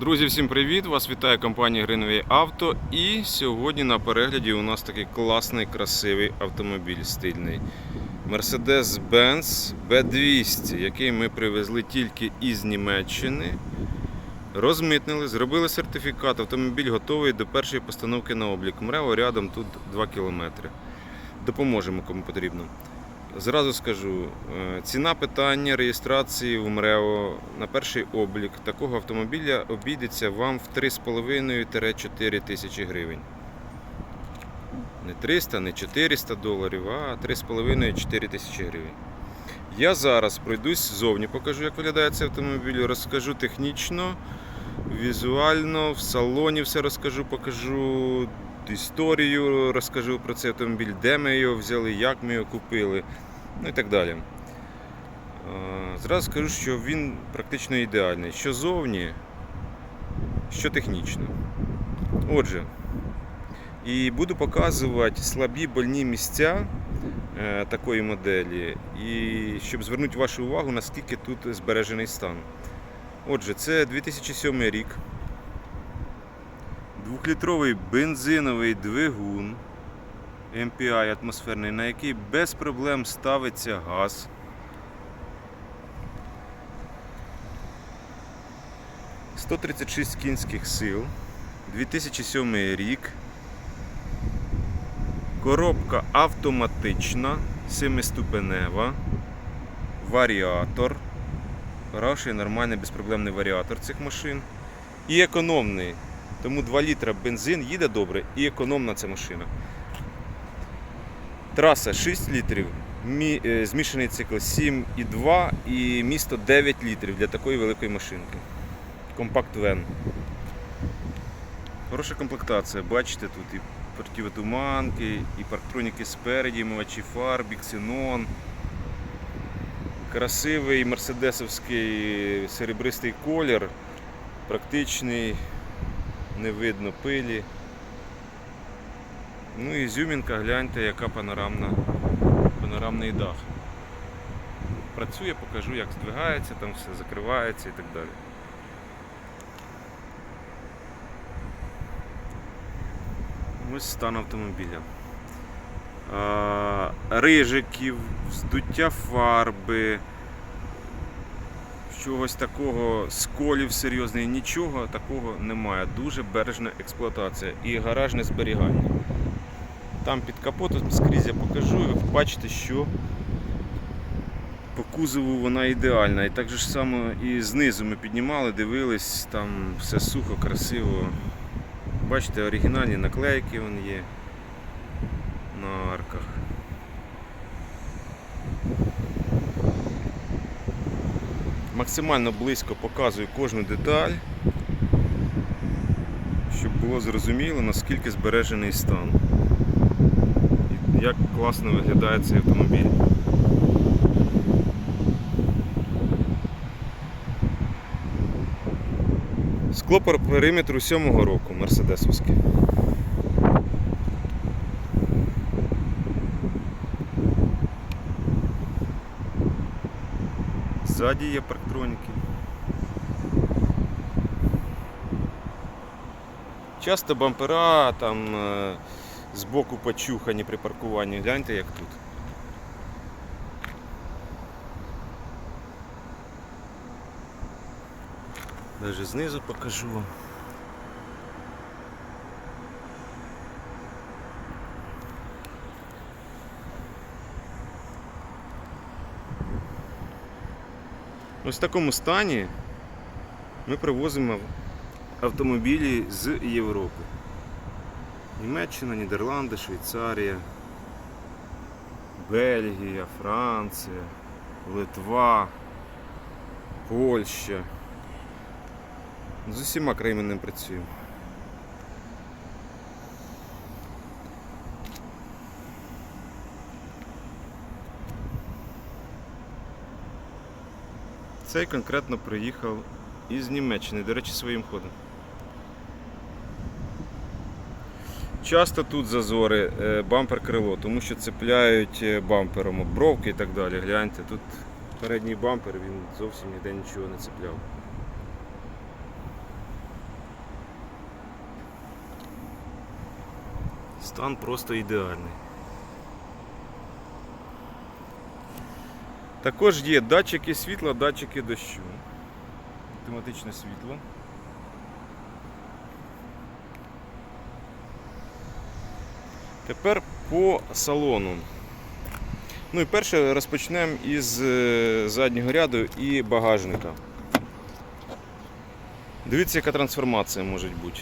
Друзі, всім привіт! Вас вітає компанія Гринові Авто. І сьогодні на перегляді у нас такий класний, красивий автомобіль стильний. Mercedes-Benz B200, який ми привезли тільки із Німеччини. Розмитнили, зробили сертифікат. Автомобіль готовий до першої постановки на облік. МРЕО рядом тут 2 км. Допоможемо кому потрібно. Зразу скажу, е, ціна питання реєстрації в МРЕО на перший облік такого автомобіля обійдеться вам в 3,5-4 тисячі гривень. Не 300, не 400 доларів, а 3,5-4 тисячі гривень. Я зараз пройдусь ззовні, покажу, як виглядає цей автомобіль, розкажу технічно, візуально, в салоні все розкажу, покажу історію, розкажу про цей автомобіль, де ми його взяли, як ми його купили, ну і так далі. Е, Зразу скажу, що він практично ідеальний. Що зовні, що технічно. Отже, і буду показувати слабі больні місця е, такої моделі, і щоб звернути вашу увагу, наскільки тут збережений стан. Отже, це 2007 рік. Двохлітровий бензиновий двигун MPI атмосферний, на який без проблем ставиться газ. «136 кінських сил, 2007 рік. Коробка автоматична, семиступенева, варіатор. Хороший, нормальний, безпроблемний варіатор цих машин. І економний. Тому 2 літра бензин їде добре і економна ця машина. Траса 6 літрів, е, змішаний цикл 7,2 і місто 9 літрів для такої великої машинки. Компакт Вен. Хороша комплектація. Бачите, тут і противотуманки, і парктроніки спереді, мивачі фар, біксенон. Красивий мерседесовський серебристий колір, практичний, не видно пилі. Ну і зюмінка, гляньте, яка панорамна, панорамний дах. Працює, покажу, як здвигається, там все закривається і так далі. Ось стан автомобіля. Рижиків, вздуття фарби, чогось такого, сколів серйозних, нічого такого немає. Дуже бережна експлуатація і гаражне зберігання. Там під капотом скрізь я покажу, і ви бачите, що по кузову вона ідеальна. І так же ж само і знизу ми піднімали, дивились, там все сухо, красиво. Бачите, оригінальні наклейки вон є на арках. Максимально близько показую кожну деталь, щоб було зрозуміло, наскільки збережений стан. І як класно виглядає цей автомобіль. Скло по периметру сьомого року мерседесовське. Ззаді є парктроніки. Часто бампера там е, збоку почухані при паркуванні. Гляньте як тут. Даже знизу покажу вам. Ось в такому стані ми привозимо автомобілі з Європи. Німеччина, Нідерланди, Швейцарія, Бельгія, Франція, Литва, Польща. З усіма країнами працюємо. Цей конкретно приїхав із Німеччини, до речі, своїм ходом. Часто тут зазори е, бампер-крило, тому що цепляють е, бампером обровки і так далі. Гляньте, тут передній бампер, він зовсім ніде нічого не цепляв. Стан просто ідеальний. Також є датчики світла, датчики дощу. Автоматичне світло. Тепер по салону. Ну і перше розпочнемо із е, заднього ряду і багажника. Дивіться, яка трансформація може бути.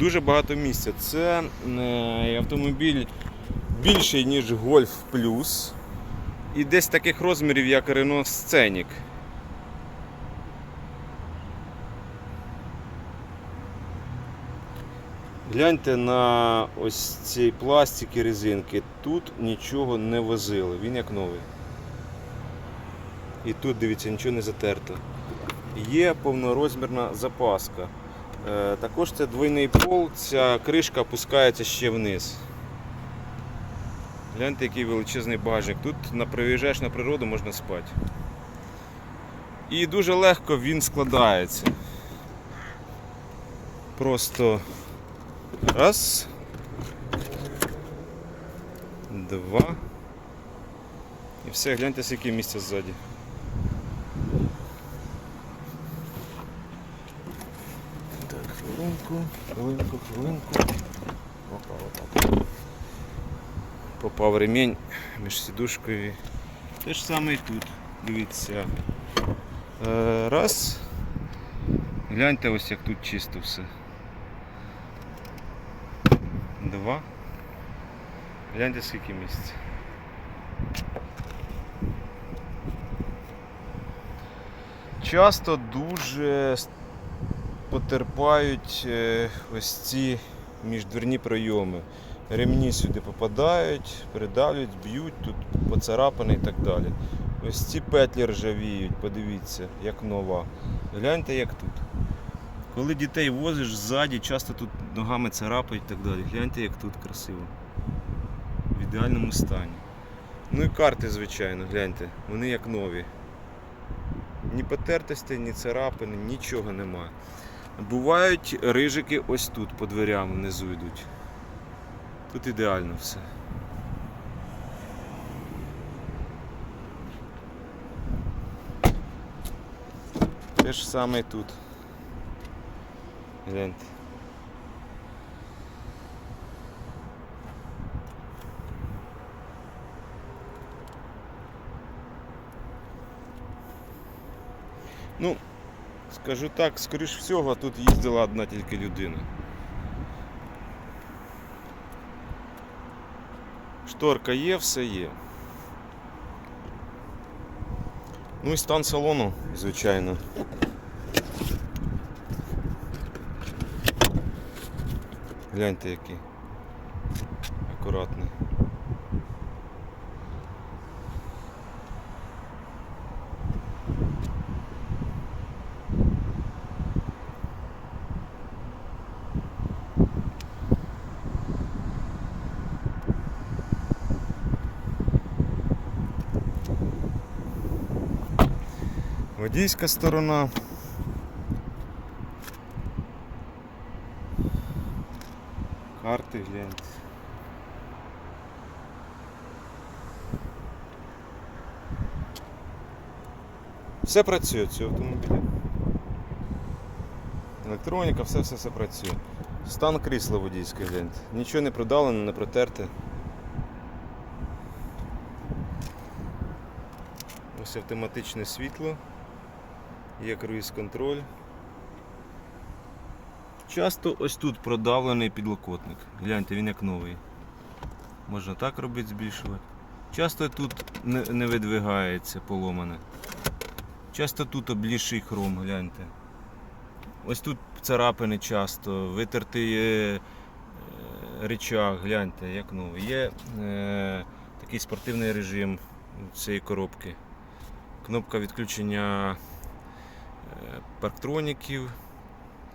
Дуже багато місця. Це е, автомобіль більший, ніж Golf Plus. І десь таких розмірів, як Renault Scenic. Гляньте на ось цій пластики резинки. Тут нічого не возили, він як новий. І тут, дивіться, нічого не затерто. Є повнорозмірна запаска. Е, також це двойний пол, ця кришка опускається ще вниз. Гляньте, який величезний багажник. Тут приїжджаєш на природу можна спати. І дуже легко він складається. Просто раз. Два. І все, гляньте, скільки місця ззаді. Так, хвилинку, хвилинку, хвилинку. Опа, отак. Попав ремінь між сідушкою. Те ж саме і тут. Дивіться. Е, Раз. Гляньте ось як тут чисто все. Два. Гляньте скільки місць. Часто дуже потерпають е, ось ці міждверні пройоми. Ремні сюди попадають, придавлюють, б'ють, тут поцарапані і так далі. Ось ці петлі ржавіють, подивіться, як нова. Гляньте, як тут. Коли дітей возиш ззаді, часто тут ногами царапають і так далі. Гляньте, як тут красиво. В ідеальному стані. Ну і карти, звичайно, гляньте, вони як нові. Ні потертостей, ні царапини, нічого нема. Бувають рижики ось тут по дверям внизу йдуть. Тут ідеально все. Те ж саме тут. Гляньте. Ну, скажу так, скоріш всього, тут їздила одна тільки людина. Шторка є, все є. Ну і стан салону, звичайно. Гляньте який. Водійська сторона. Карти гляньте. Все працює цьому автомобілі. Електроніка, все все все працює. Стан крісла водійське гляньте. Нічого не продалено, не протерте. Ось автоматичне світло. Є круїз контроль. Часто ось тут продавлений підлокотник. Гляньте, він як новий. Можна так робити, збільшувати. Часто тут не, не видвигається поломане. Часто тут облізший хром, гляньте. Ось тут царапини часто, витертий е, речах, гляньте, як новий. Є е, такий спортивний режим цієї коробки. Кнопка відключення парктроніків,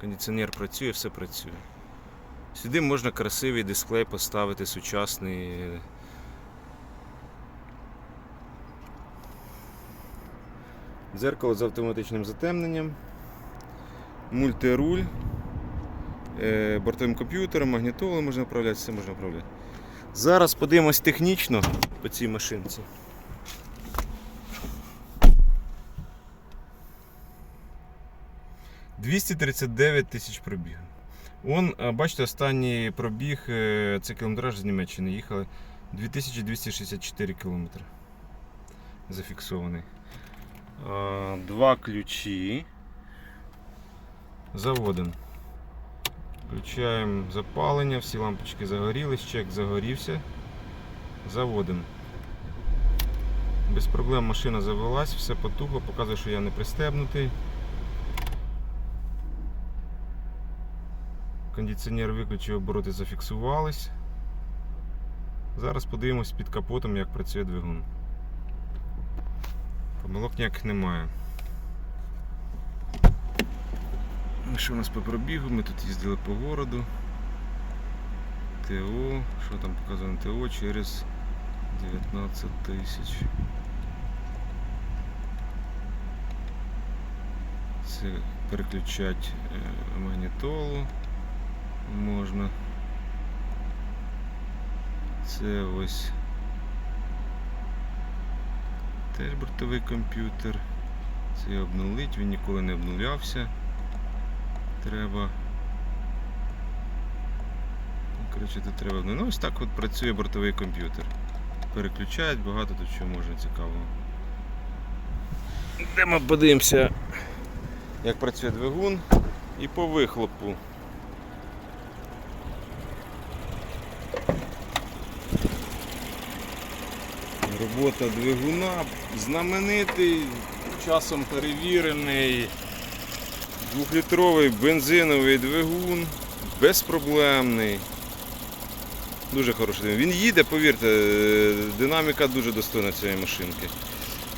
кондиціонер працює, все працює. Сюди можна красивий дисплей поставити сучасний. Дзеркало з автоматичним затемненням. мультируль, е, бортовим комп'ютером, магнітолою можна управляти, все можна управляти. Зараз подивимось технічно по цій машинці. «239 тисяч пробігів. Он, бачите, останній пробіг, е, це кілометраж з Німеччини. Їхали 2264 кілометри. Зафіксований. Два ключі. Заводимо. Включаємо запалення, всі лампочки загорілись, чек загорівся. Заводимо. Без проблем машина завелась, все потухло, показує, що я не пристебнутий. Кондиціонер виключив, обороти зафіксувались. Зараз подивимось під капотом, як працює двигун. Помилок ніяких немає. Ну, Що у нас по пробігу? Ми тут їздили по городу. ТО, що там показано ТО через 19 тисяч. Це переключати е, магнітолу можна. Це ось теж бортовий комп'ютер. Це обнулить, він ніколи не обнулявся. Треба. Ну, Коротше, тут треба. Ну, ось так от працює бортовий комп'ютер. Переключають, багато тут чого можна цікавого. Йдемо подивимося, як працює двигун і по вихлопу. Робота двигуна знаменитий, часом перевірений, двохлітровий бензиновий двигун, безпроблемний. Дуже хороший двигун. Він їде, повірте, е, динаміка дуже достойна цієї машинки.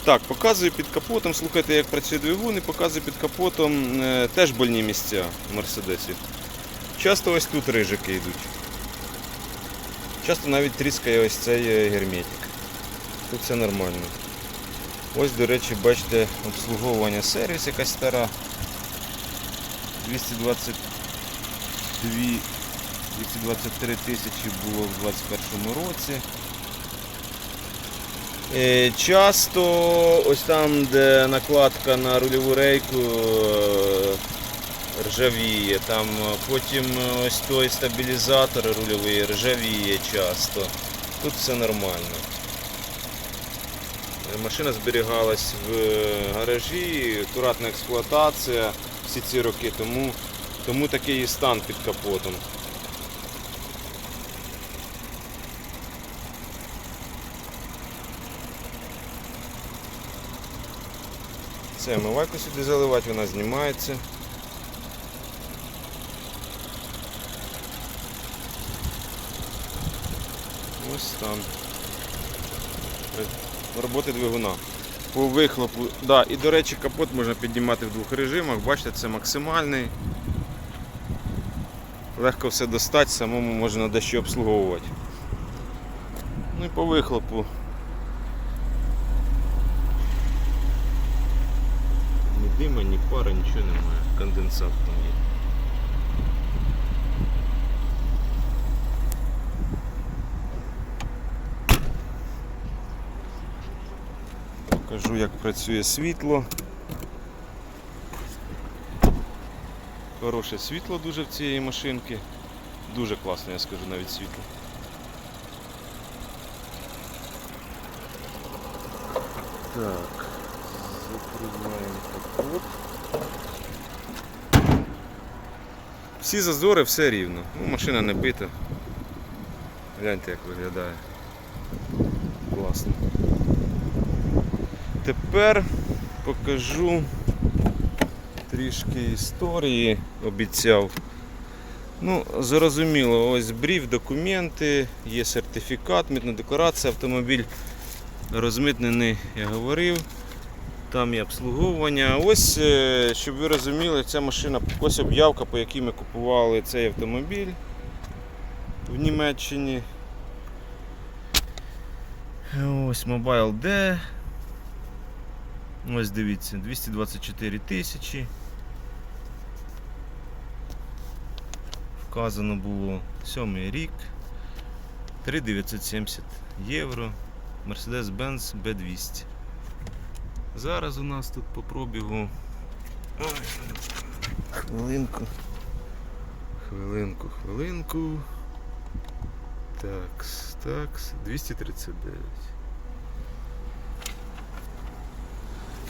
Так, показую під капотом, слухайте, як працює двигун, і показую під капотом е, теж больні місця в Мерседесі. Часто ось тут рижики йдуть. Часто навіть тріскає ось цей е, герметик. Тут все нормально. Ось, до речі, бачите, обслуговування сервіс якась стара. 222 223 тисячі було в 2021 році. Е, Часто ось там, де накладка на рульову рейку е, ржавіє, там е, потім ось той стабілізатор рульовий ржавіє часто. Тут все нормально. Машина зберігалась в гаражі, акуратна експлуатація всі ці роки, тому, тому такий стан під капотом. Це омивайку сюди заливати, вона знімається. Ось там роботи двигуна. По вихлопу. Да, і до речі, капот можна піднімати в двох режимах. Бачите, це максимальний. Легко все достати, самому можна дещо обслуговувати. Ну і по вихлопу. Ні дима, ні пара, нічого немає. Конденсат там є. Покажу, як працює світло. Хороше світло дуже в цієї машинки. Дуже класно, я скажу навіть світло. Так, закриваємо капот. Всі зазори, все рівно. Ну, машина не бита. Гляньте, як виглядає. Класно. Тепер покажу трішки історії, обіцяв. Ну, зрозуміло, ось брів, документи, є сертифікат, митна декларація, автомобіль розмитнений, я говорив. Там є обслуговування. Ось, е, щоб ви розуміли, ця машина, ось об'явка, по якій ми купували цей автомобіль в Німеччині. Ось Mobile D. Ось дивіться, 224 тисячі. вказано було. Сьомий рік. 3970 євро. Mercedes-Benz B200. Зараз у нас тут по пробігу. Ой, хвилинку. Хвилинку, хвилинку. Такс, такс. 239.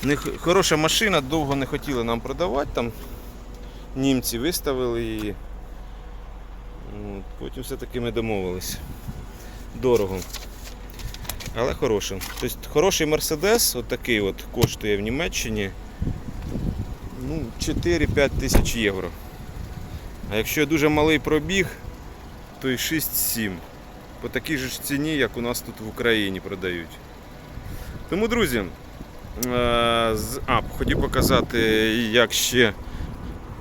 Не хороша машина, довго не хотіли нам продавати там. Німці виставили її. От, потім все-таки ми домовились. Дорого. Але хороша. Тобто хороший Мерседес, от такий от коштує в Німеччині ну, 4-5 тисяч євро. А якщо дуже малий пробіг, то й 6-7. По такій же ж ціні, як у нас тут в Україні продають. Тому, друзі, а, хотів показати, як ще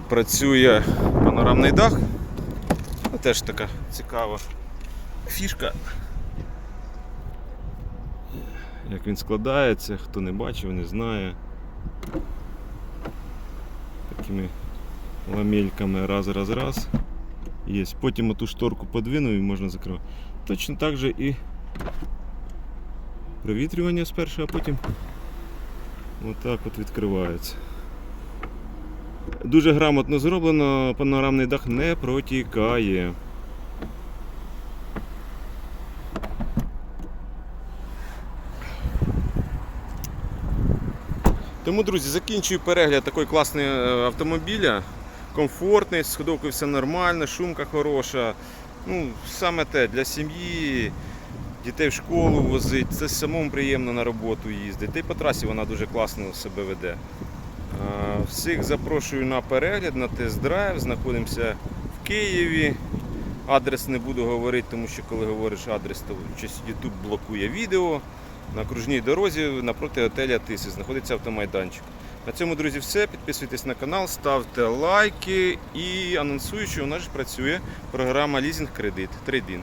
працює панорамний дах. Ну, Теж така цікава фішка. Як він складається, хто не бачив, не знає. Такими ламельками раз, раз, раз. Є. Потім оту шторку подвинув і можна закривати. Точно так же і провітрювання спершу, а потім отак от відкривається. Дуже грамотно зроблено, панорамний дах не протікає. Тому, друзі, закінчую перегляд такої класної е, автомобіля. Комфортний, з ходовкою все нормально, шумка хороша. Ну, саме те для сім'ї, дітей в школу возить, це самому приємно на роботу їздити. Й по трасі вона дуже класно себе веде. Всіх запрошую на перегляд, на тест-драйв. Знаходимося в Києві. Адрес не буду говорити, тому що коли говориш адрес, то YouTube блокує відео. На окружній дорозі напроти готеля Тиси знаходиться автомайданчик. На цьому, друзі, все. Підписуйтесь на канал, ставте лайки і анонсую, що у нас працює програма Лізінг Кредит Трейдин.